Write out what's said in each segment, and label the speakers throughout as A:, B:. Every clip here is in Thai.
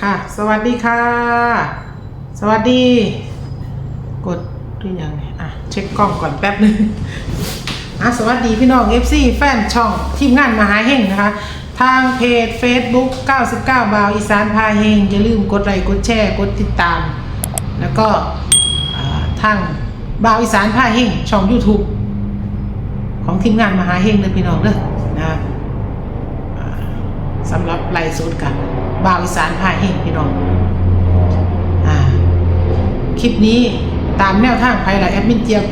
A: ค่ะ สวัสดีค่ะ สวัสดี กดหรือยังเนี่ยอะ เช็คกล้องก่อนแป๊บหนึงอะสวัสดีพี่น้อง FC แฟนช่องทีมงานมหาเฮงนะคะ ทางเพจ Facebook 99 บาวอีสานพาเฮงอย่าลืมกดไลค์กดแชร์กดติดตาม แล้วก็ทางบาวอีสานพาเฮงช่อง YouTube ของทีมงานมหาเฮงเลยพี่น้องเด้อนะสำหรับไล่สุดกับ บ่าวอีสานพาเฮงพี่น้องอ่าคลิปนี้ตามแนวทางไพ่ละแอดมินเจียบ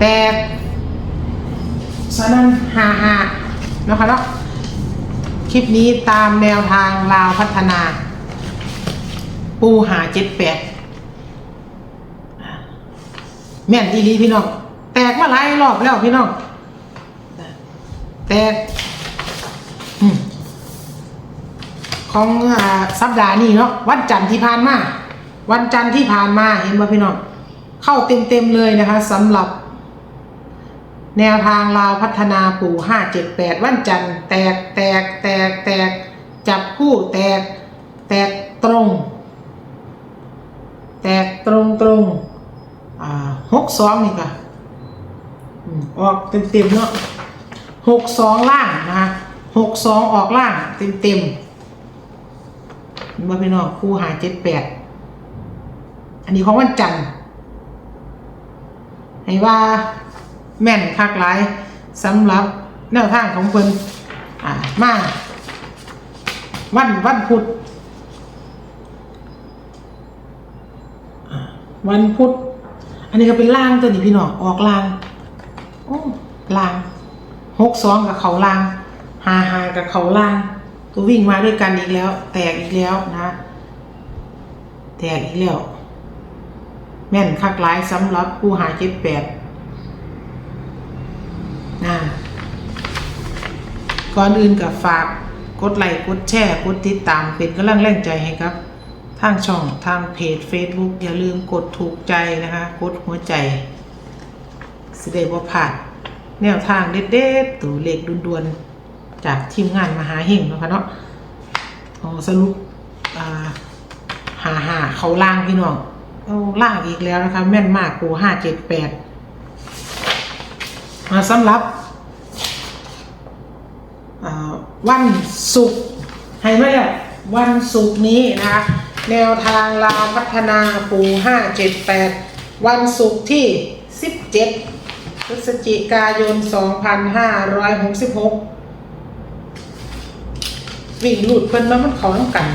A: แต่สนั่นหาหานะคะเนาะคลิปนี้ตามแนวทางลาวพัฒนา ปูหาเจ็ดแปดแม่นอีลีพี่น้อง แตกมาหลายรอบแล้วพี่น้อง แตก อืม ของอ่าสัปดาห์นี้เนาะวันจันทร์ที่ผ่านมา วันจันทร์ที่ผ่านมาเห็นว่าพี่น้องเข้าเต็มเต็มๆเลยนะคะสำหรับแนวทางลาวพัฒนาปู่ห้าเจ็ดแปดวันจันทร์แตกแตกแตกแตกจับคู่แตก แตกตรง แตกตรงตรงหกสองนี่ค่ะออกเต็มเต็มๆเนาะหกสองล่างนะคะหกสองออกล่างเต็มเต็ม ๆมาพี่น้องคู่หาเจ็ดแปดอันนี้ของวันจันทร์ให้ว่าแม่นคักหลายสำหรับแนวทางของเพิ่นอ่ามาวันวันพุธอ่าวันพุธอันนี้ก็เป็นล่างตัวนี้พี่น้องออกล่างโอ้ล่างหกสองกับเขาล่างหาหากับเขาล่าง ก็วิ่งมาด้วยกันอีกแล้ว แตกอีกแล้วนะ แตกอีกแล้ว แม่นคักหลายสำหรับผู้หาเจ็ดแปดนะก่อนอื่นกับฝากกดไลค์กดแชร์กดติดตามเป็นกำลังแรงใจให้ครับ ทางช่องทางเพจ Facebook อย่าลืมกดถูกใจนะคะ กดหัวใจสิได้บ่พาดแนวทางเด็ดๆตัวเลขด่วนๆ จากทีมงานมหาเฮงเนาะคะเนาะเอสรุปหาหาเขาล่างพี่น้องล่างอีกแล้วนะคะ แม่นมากกูห้าเจ็ดแปดมาสำหรับวันศุกร์ให้มาแล้ววันศุกร์นี้นะคะแนวทางลาวพัฒนาปูห้าเจ็ดแปดวันศุกร์ที่สิบเจ็ดพฤศจิกายน2566 วิ่งลูดเพิ่นมามันเขาน้ำกัน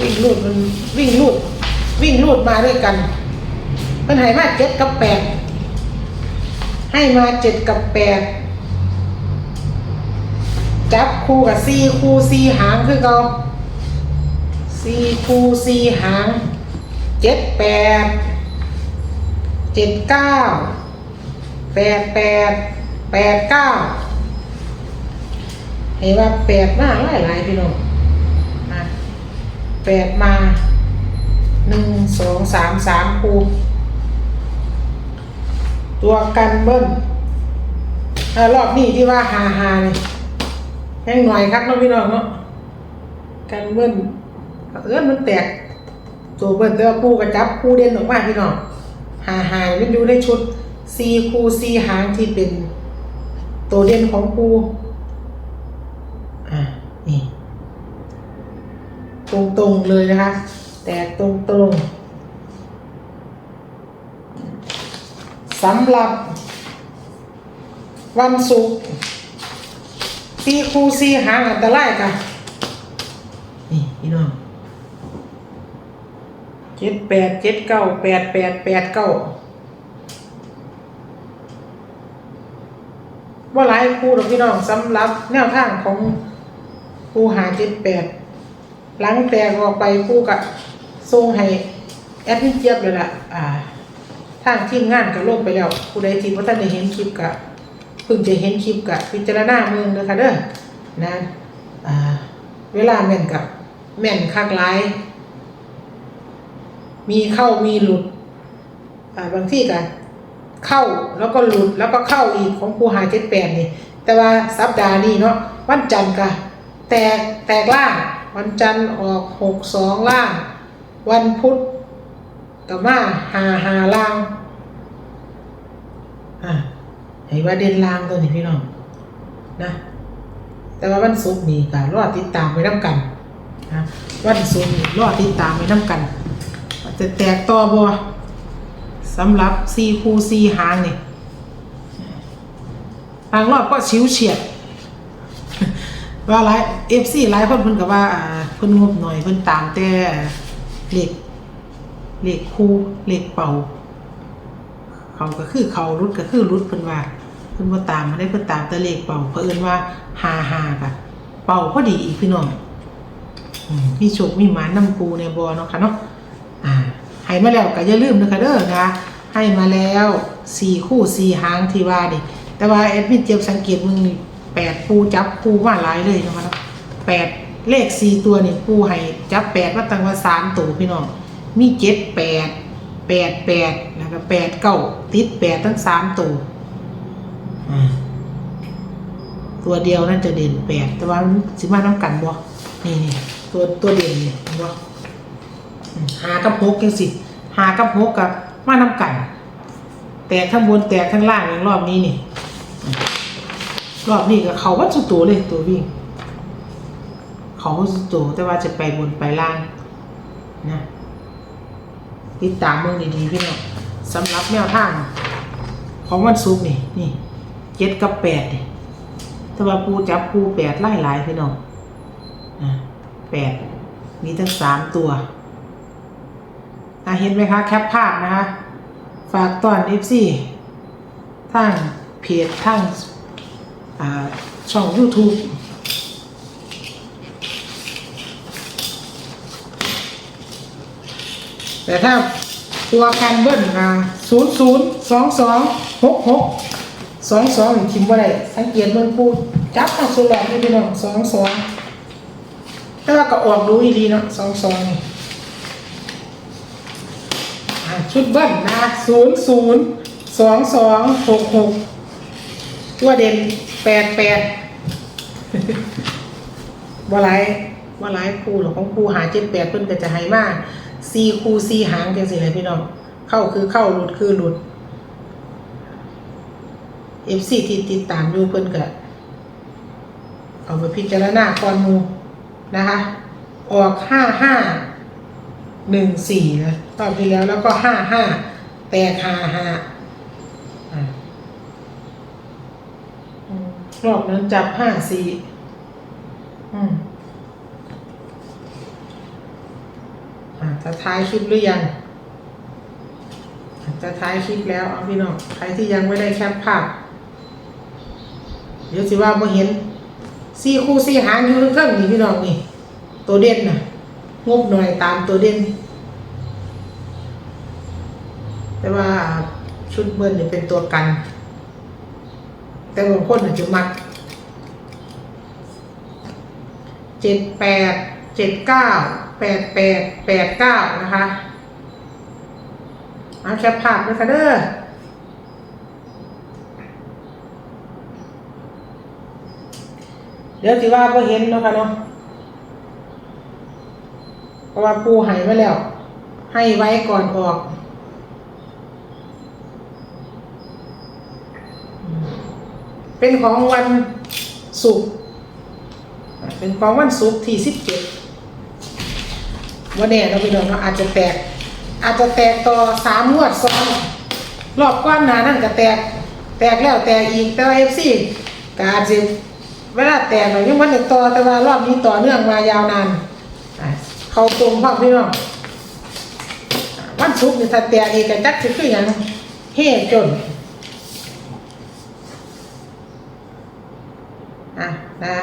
A: วิ่งลูดมันวิ่งลูด วิ่งลูดมาด้วยกันเพิ่นให้มาเจ็ดกับแปดให้มาเจ็ดกับแปดจับคู่กับสี่คู่สี่หางคือเราสี่คู่สี่หางเจ็ดแปดเจ็ดเก้าแปดแปดแปดเก้า เห็นว่าแปดมาหลายหลายพี่น้องนะแปดมาหนึ่งสองสามสามคูตัวกันเบิ้ลรอบนี้ที่ว่าหาหานี่แห้งหน่อยครับน้องพี่น้องเนาะกันเบิ้ลเอื้อนมันแตก ตัวเบิ้ลต่ว่าปูกระจับปูเด่นออกมาพี่น้องหาหามันอยู่ในชุดซีคูซีหางที่เป็น ตัวเด่นของคูอะนี่ ตรงตรงๆเลยนะคะ แต่ตรงตรงๆสำหรับวันศุกร์ซีคูซีหางอันตรายค่ะ นี่พี่น้องเจ็ดแปดเจ็ดเก้าแปดแปดแปดเก้าว่าหลายครูหรอกพี่น้องสำหรับแนวทางของครูหาเจ็ดแปด หลังแตกออกไปครูกะส่งให้แอดมินเจี๊ยบเลยล่ะ อ่าทางทีมงานก็ลงไปแล้ว ผู้ใดที่ว่าท่านได้เห็นคลิปกะเพิ่งจะเห็นคลิปกะพิจารณาเมืองเลยค่ะเด้อนะอ่าเวลาแม่นกับแม่นคักหลายมีเข้ามีหลุด อ่าบางที่กันเข้าแล้วก็หลุดแล้วก็เข้าอีกของครูหาเจ็ดแปดนี่ แต่ว่าสัปดาห์นี้เนาะวันจันทร์กะแตกแตกล่าง วันจันทร์ออกหกสองล่าง วันพุธกับมาหาหาล่างอะเห็นว่าเด่นล่างตัวนี้พี่น้องนะ แต่ว่าวันศุกร์นี่ก็รอติดตามไปน้ำกันนะวันศุกร์นี่รอติดตามไปน้ำกันจะแตกต่อบ่สำหรับซีคูซีหางนี่ทางรอบก็ชิวเฉียด ว่าหลายเอฟซีหลายคนเพิ่นก็ว่าอ่าเพิ่นงบหน่อยเพิ่นตามแต่เลขเลขคู่เลขเป่าเขาก็คือเขารุดก็คือรุดเพิ่นว่าเพิ่นบ่ตามมาได้เพิ่นตามแต่เลขเป่าเพิ่นว่าหาหาค่ะเป่าพอดีอีกพี่น้องมีโชคมีหมานนำกูในบ่เนาะค่ะเนาะอ่าให้มาแล้วก็อย่าลืมนะคะเด้อนะคะให้มาแล้วสี่คู่สี่หางที่ว่าดิแต่ว่าแอดมินเจ็บสังเกตมึงนี่ แปดปูจับปูมาหลายเลยนะคะเนาะแปดเลขสี่ตัวนี่ปูให้จับแปดมาตั้งว่าสามตัวพี่น้องมีเจ็ดแปดแปดแปดแล้วก็แปดเก้าติดแปดทั้งสามตัวอ่าตัวเดียวนั่นจะเด่นแปดแต่ว่ามันสิมาน้ำกันบ่นี่นี่ตัวตัวเด่นนี่เห็นบ่อืมหากับหกยังสิหากับหกกับมาน้ำกันแตกข้างบนแตกข้างล่างอย่างรอบนี้นี่อืม รอบนี้ก็เขาวัดสุดตัวเลยตัววิ่ง เขาวัดสุดตัวแต่ว่าจะไปบนไปล่างนะติดตามเมืองดีๆพี่น้องสำหรับแนวทาง ของวันศุกร์นี่นี่เจ็ดกับแปดนี่แต่ว่าปูจับปูแปดไล่หลายพี่น้องอะแปดมีทั้งสามตัวอะเห็นไหมคะแคปภาพนะคะ ฝากตอนเอฟซีทางเพจทางอ่า ช่อง YouTube แต่ถ้าตัวกันเบิ้ลอ่าศูนย์ศูนย์สองสองหกหกสองสองคิมว่าไรสังเกตเบิ้งปูจับเอาสุลองนี่พี่น้องสองสองแต่ว่าก็ออกรู้อีดีเนาะสองสองชุดเบิ้ลนะศูนย์ศูนย์สองสองหกหกตัวเด่น แปดแปดว่าไรว่าไรครูหรอกของครูหาเจ็ดแปดเพิ่นก็จะให้มากซีครูซีหางจังสิเลยพี่น้องเข้าคือเข้าหลุดคือหลุดเอฟซีที่ติดตามอยู่เพิ่นก็เอาไปพิจารณาก่อนมูนะคะ ออกห้าห้าหนึ่งสี่นะรอบที่แล้วแล้วก็ห้าห้าแตกห้าห้าอะอืม รอบนั้นจับห้าสี่อืมอะจะท้ายคลิปหรือยังจะท้ายคลิปแล้วเอาพี่น้องใครที่ยังไม่ได้แคปภาพ เดี๋ยวสิว่าบ่เห็นสี่คู่สี่หางอยู่เครื่องๆนี่พี่น้องนี่ ตัวเด่นนะงบหน่อยตามตัวเด่น แต่ว่าชุดเบิร์นนี่เป็นตัวกัน แต่บางคนอาจจะมักเจ็ดแปดเจ็ดเก้าแปดแปดแปดเก้านะคะเอาแคปภาพด้วยค่ะเด้อเดี๋ยวสิว่าพอเห็นเนาะค่ะเนาะเพราะว่าปูหายไว้แล้ว ให้ไว้ก่อนออก เป็นของวันศุกร์เป็นของวันศุกร์ที่สิบเจ็ดวันนี้เราะพี่น้องเนาะอาจจะแตก อาจจะแตกต่อสามงวดซ้อนรอบก้อนหนานั่นก็แตก แตกแล้วแตกอีกแต่ว่าเอฟซีก็อาจจะเวลาแตกเรายังวันจะต่อแต่ว่ารอบนี้ต่อเนื่องมายาวนานเขาตรงพ่อพี่น้องวันศุกร์นี่ถ้าแตกอีกก็จักจะคืออย่างเฮ่จน อะ นะ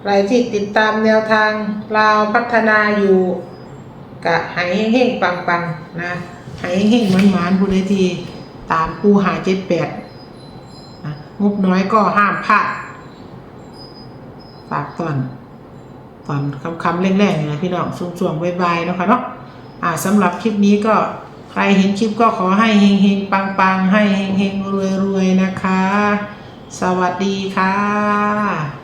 A: ใครที่ติดตามแนวทางลาวพัฒนาอยู่กะหายเฮ่งๆปังๆนะหายเฮ่งๆหมานๆผู้ใดทีตามปูหาเจ็ดแปดนะงบน้อยก็ห้ามพลาดฝากตอนตอนคำๆแรงๆนี่นะพี่น้องช่วงๆบายๆนะคะเนาะอ่าสำหรับคลิปนี้ก็ใครเห็นคลิปก็ขอให้เฮงๆปังๆให้เฮงๆรวยๆนะคะ สวัสดีค่ะ